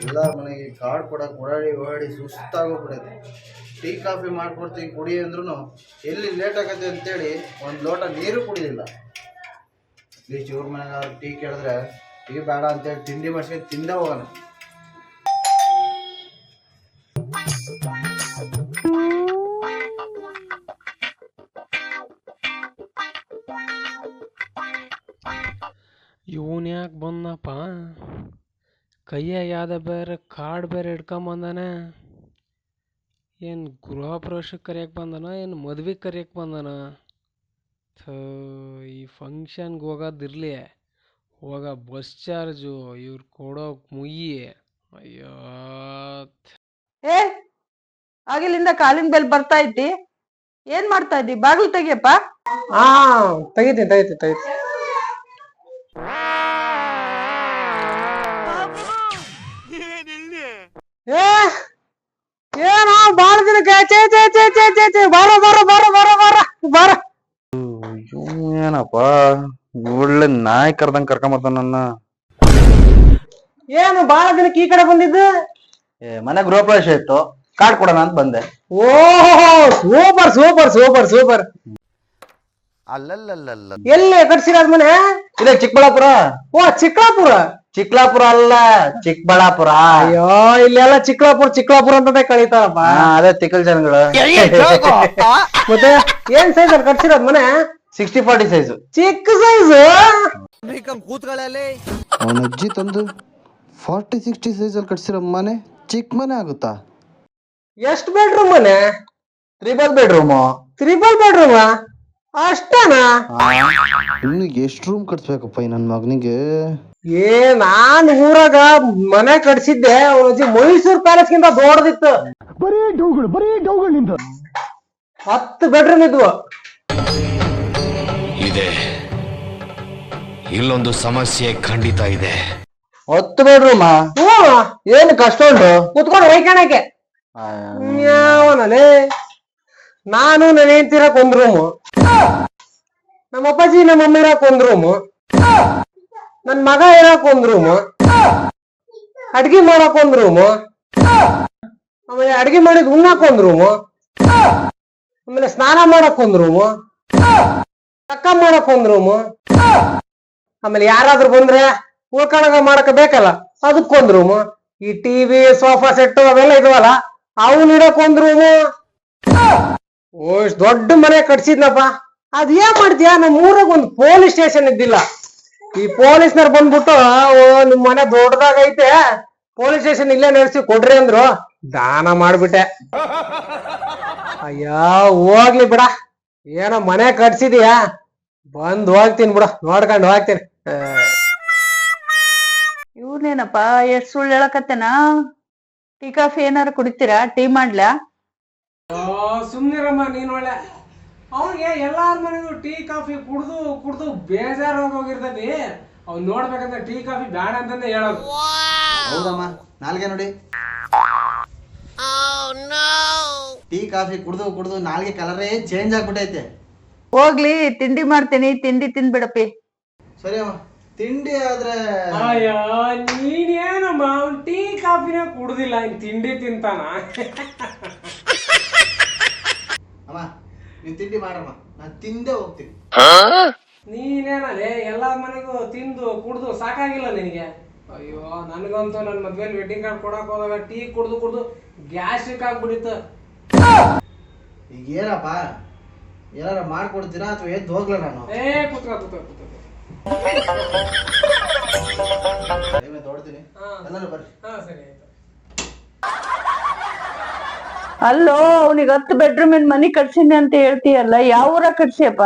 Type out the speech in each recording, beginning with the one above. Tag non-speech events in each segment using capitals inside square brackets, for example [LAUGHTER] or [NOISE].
ಎಲ್ಲಾರ ಮನೆಗೆ ಕಾಡು ಕೊಡಕ್ಕೆ ಓಡಾಡಿ ಓಡಾಡಿ ಸುಸ್ತಾಗೋಗ್ಬಿಡೈತೆ ಟೀ, ಕಾಫಿ ಮಾಡ್ಕೊಡ್ತೀನಿ ಕುಡಿ ಅಂದ್ರೂ ಎಲ್ಲಿ ಲೇಟ್ ಆಗತ್ತೆ ಅಂತೇಳಿ ಒಂದು ಲೋಟ ನೀರು ಅಟ್ಲೀಸ್ಟ್ ಇವ್ರ ಮನೆಗೆ ಟೀ ಕೇಳಿದ್ರೆ, ಟೀ ಬೇಡ ಅಂತೇಳಿ ತಿಂಡಿ ಮಾಡ್ಸ್ಕೊಂಡು ತಿಂದೇ ಹೋಗೋಣ ಇವನ್ ಯಾಕೆ ಬಂದ್ನಪ್ಪ? ಕೈಯಾಗ ಯಾವ್ದ ಬೇರೆ ಕಾರ್ಡ್ ಬೇರೆ ಹಿಡ್ಕೊಂಬಂದಾನೆ ಏನು ಗೃಹ ಪ್ರವೇಶಕ್ಕೆ ಕರಿಯಕ್ಕೆ ಬಂದಾನ ಏನು ಮದ್ವೆಗೆ ಕರಿಯಕ್ಕೆ ಬಂದಾನ? ಥೋ ಈ ಫಂಕ್ಷನ್ಗೆ ಹೋಗೋದಿರ್ಲಿ. ಹೋಗ ಬಸ್ ಚಾರ್ಜು ಇವ್ರು ಕೊಡೋ ಮುಯ್ಯಿ. ಅಯ್ಯೋ ಏ ಆಗಿಲಿಂದ ಕಾಲಿನ ಬೆಲ್ ಬರ್ತಾ ಇದ್ದಿ? ಏನ್ ಮಾಡ್ತಾ ಇದ್ದಿ? ಬಾಗಿಲು ತೆಗಿಯಪ್ಪ? ಹಾ ತೆಗಿತೀನಿ ತೆಗಿತೀನಿ ತೆಗಿತೀನಿ. ಏನೋ ಬಾಳ ದಿನಕ್ಕೆ ಚೇ ಚೇ ಚೇ ಚೇ ಚೇ ಚೇ ಬಾರ ಬಾರ ಬಾರ ಬಾರ ಬಾರ ಬಾರ. ಏನಪ್ಪಾ? ಒಳ್ಳೆ ನಾಯಿ ಕರ್ದಂಗ್ ಕರ್ಕೊಂಬರ್ತಾನ ನನ್ನ. ಏನು ಬಾಳ ದಿನಕ್ಕೆ ಈ ಕಡೆ ಬಂದಿದ್ದು? ಮನೆ ಗೃಹ ಪ್ರವೇಶ ಇತ್ತು. ಕಾರ್ಡ್ ಕೊಡೋಣ ಅಂತ ಬಂದೆ. ಓಹೋ ಸೂಪರ್ ಸೂಪರ್ ಸೂಪರ್ ಸೂಪರ್. ಅಲ್ಲಲ್ಲಲ್ಲ ಎಲ್ಲಿ ಕಟ್ಸಿರ ಮನೆ ಇದೆ ಚಿಕ್ಕಬಳ್ಳಾಪುರ. ಓ ಚಿಕ್ಕಲಾಪುರ ಚಿಕ್ಕಲಾಪುರ ಅಲ್ಲ ಚಿಕ್ಕಬಳ್ಳಾಪುರ. ಅಯ್ಯೋ ಇಲ್ಲೆಲ್ಲ ಚಿಕ್ಕಲಾಪುರ ಚಿಕ್ಕಲಾಪುರ ಅಂತಾನೆ ಕಳೀತಾರಪ್ಪ ಹಾ, ಅದೇ ತಿಕ್ಕಲ್ ಜನಗಳು. ಮತ್ತೆ ಏನ್ ಸೈಜ್ ಅಲ್ಲಿ ಕಟ್ಸಿರೋದ್ ಮನೆ ಸಿಕ್ಸ್ಟಿ ಫಾರ್ಟಿ ಸೈಜ್ ಚಿಕ್ಕ ಸೈಜ್ ಅವನ ಅಜ್ಜಿ ತಂದು ಫಾರ್ಟಿ ಸಿಕ್ಸ್ಟಿ ಅಲ್ಲಿ ಕಟ್ಸಿರೋ ಮನೆ ಚಿಕ್ಕ ಮನೆ ಆಗುತ್ತಾ? ಎಷ್ಟ್ ಬೆಡ್ರೂಮ್ ಮನೆ? ತ್ರಿಬಲ್ ಬೆಡ್ರೂಮು ತ್ರಿಬಲ್ ಬೆಡ್ರೂಮ್ ಅಷ್ಟೇನಾ? ಇನ್ನು ಎಷ್ಟು ರೂಮ್ ಕಟ್ಸ್ಬೇಕಪ್ಪ ಈ ನನ್ನ ಮಗನಿಗೆ? ಏ ನಾನ್ ಊರಾಗ ಮನೆ ಕಟ್ಸಿದ್ದೆ ಅವ್ನ ಅಜ್ಜಿ ಮೈಸೂರ್ ಪ್ಯಾಲೇಸ್ ಗಿಂತ ದೊಡ್ಡದಿತ್ತು. ಬರೀ ಡೌಗಳು ಬರೀ ಡೌಗಳಿಂದ ಹತ್ತು ಬೆಡ್ರೂಮ್ ಇದ್ವು. ಇದೆ. ಇಲ್ಲೊಂದು ಸಮಸ್ಯೆ ಖಂಡಿತ ಇದೆ. ಹತ್ತು ಬೆಡ್ರೂಮ್ ಏನು ಕಷ್ಟ ಉಂಟು? ಕುತ್ಕೊಂಡು ಒಯ್ಕಣಕ್ಕೆ ಯಾವನಲೇ. ನಾನು ನನ್ನ ಹೆಂಡ್ತಿರಕ್ ಒಂದ್ ರೂಮು ನಮ್ಮ ಅಪ್ಪಾಜಿ ನಮ್ಮ ಅಮ್ಮ ಇರಕ್ ರೂಮು ನನ್ ಮಗ ಇರಕ್ ಒಂದ್ ರೂಮು ಅಡ್ಗೆ ಮಾಡಕ್ ಒಂದ್ ರೂಮು ಆಮೇಲೆ ಅಡ್ಗೆ ಮಾಡಿದ್ ಉಣ್ಣಾಕ್ ಒಂದ್ ರೂಮು ಆಮೇಲೆ ಸ್ನಾನ ಮಾಡಕ್ ಒಂದ್ ರೂಮು ಚಕ್ಕ ಮಾಡಕ್ ಒಂದ್ ರೂಮು ಆಮೇಲೆ ಯಾರಾದ್ರೂ ಬಂದ್ರೆ ಉಳ್ಕಣಗ ಮಾಡಕ್ ಬೇಕಲ್ಲ ಅದಕ್ಕೊಂದ್ ರೂಮು ಈ ಟಿವಿ ಸೋಫಾ ಸೆಟ್ ಅವೆಲ್ಲ ಇದಾವಲ್ಲ, ಅವನ್ ಇಡಕ್ ಒಂದ್ ರೂಮು ಓ ಇಷ್ಟ್ ದೊಡ್ಡ ಮನೆ ಕಟ್ಸಿದ್ನಪ್ಪ. ಅದ್ ಏನ್ ಮಾಡ್ತೀಯಾ? ನಮ್ ಊರಾಗ ಒಂದ್ ಪೊಲೀಸ್ ಸ್ಟೇಷನ್ ಇದ್ದಿಲ್ಲ. ಈ ಪೊಲೀಸ್ನವ್ರು ಬಂದ್ಬಿಟ್ಟು, ಓ, ನಿಮ್ ಮನೆ ದೊಡ್ಡದಾಗೈತೆ ಪೊಲೀಸ್ ಸ್ಟೇಷನ್ ಇಲ್ಲೇ ನಡೆಸಿ ಕೊಡ್ರಿ ಅಂದ್ರು. ದಾನ ಮಾಡ್ಬಿಟ್ಟೆ. ಅಯ್ಯ, ಹೋಗ್ಲಿ ಬಿಡ. ಏನೋ ಮನೆ ಕಟ್ಸಿದೀಯಾ? ಬಂದ್ ಹೋಗ್ತೀನಿ ಬಿಡ. ನೋಡ್ಕೊಂಡು ಹೋಗ್ತೀನಿ. ಇವ್ನೇನಪ್ಪ, ಎಷ್ಟ್ ಸುಳ್ಳು ಹೇಳಕತ್ತೇನಾ? ಟೀ ಕಾಫಿ ಏನಾರು ಕುಡಿತೀರಾ? ಟೀ ಮಾಡ್ಲಾ? ಸುಮ್ನಿರಮ್ಮ ನೀನ್ ಒಳ್ಳೆ. ಅವ್ನಿಗೆ ಎಲ್ಲಾರ ಮನೆಗೂ ಟೀ ಕಾಫಿ ಕುಡ್ದು ಕುಡ್ದು ಬೇಜಾರಾಗಿ ಹೋಗಿರ್ತೈತಿ. ಅವ್ನ್ ನೋಡ್ಬೇಕಂದ್ರೆ ಟೀ ಕಾಫಿ ಬೇಡ ಅಂತಾನೆ ಹೇಳೋದು. ಹೌದಮ್ಮ. ನಾಲ್ಗೆ ನೋಡಿ. ಟೀ ಕಾಫಿ ಕುಡ್ದು ಕುಡ್ದು ನಾಲ್ಗೆ ಕಲರೇ ಚೇಂಜ್ ಆಗ್ಬಿಟ್ಟೈತೆ. ಹೋಗ್ಲಿ ತಿಂಡಿ ಮಾಡ್ತೀನಿ ತಿಂಡಿ ತಿನ್ಬಿಡಪ್ಪಿ. ಸರಿ ಅಮ್ಮ. ತಿಂಡಿ ಆದ್ರೆ ಅಯ್ಯೋ ನೀನೇನಮ್ಮ ಅವ್ನ್ ಟೀ ಕಾಫಿನ ಕುಡ್ದಿಲ್ಲ ಇನ್ ತಿಂಡಿ ತಿಂತಾನ? [LAUGHS] ನೀವು ತಿಂಡಿ ಮಾಡಮ್ಮ. ನಾನು ತಿಂದೇ ಹೋಗ್ತೀನಿ. ನೀನೇನಲ್ಲೇ ಎಲ್ಲಾ ಮನೆಗೂ ತಿಂದು ಕುಡ್ದು ಸಾಕಾಗಿಲ್ಲ ನಿನಗೆ? ಅಯ್ಯೋ ನನಗಂತೂ ನನ್ನ ಮದ್ವೆಲಿ ವೆಡ್ಡಿಂಗ್ ಕಾರ್ಡ್ ಕೊಡಕ್ ಹೋದಾಗ ಟೀ ಕುಡ್ದು ಕುಡ್ದು ಗ್ಯಾಸ್ಟ್ರಿಕ್ ಆಗ್ಬಿಟ್ಟಿತ್ತು. ಈಗ ಏನಪ್ಪ? ಏನಾರ ಮಾಡ್ಕೊಡ್ತೀರಾ ಅಥವಾ ಎದ್ದು ಹೋಗ್ಲ ನಾನು? ಏ ಕುತ್ರ ಕುತ್ರ ಕುತ್ರ ತೊಡ್ತೀನಿ ಹಾ. ಎಲ್ಲರೂ ಬರ್ರಿ. ಹಾ ಸರಿ ಆಯ್ತು. ಅಲ್ಲೋ ಅವನಿಗೆ ಹತ್ತು ಇನ್ ಮನಿ ಕಟ್ಸಿನಿ ಅಂತ ಹೇಳ್ತೀಯಲ್ಲ ಯಾವ ಊರ ಕಟ್ಸಿಯಪ್ಪ?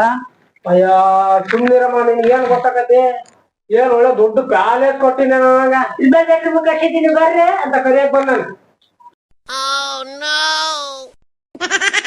ಅಯ್ಯ ಸುಮ್ನಿರಮ್ಮ ನಿನ್ಗೆ ಏನ್ ಗೊತ್ತಾಗತ್ತೆ? ಏನ್ ಒಳ್ಳೆ ದೊಡ್ಡ ಪ್ಯಾಲೆ ಕೊಟ್ಟಿನ ನನಗ. ಬೆಡ್ರೂಮ್ ಕಟ್ಟಿದ್ದೀನಿ ಬರ್ರಿ. ಅಂತ ಕರಿಯಕ್ ಬಂದ [LAUGHS]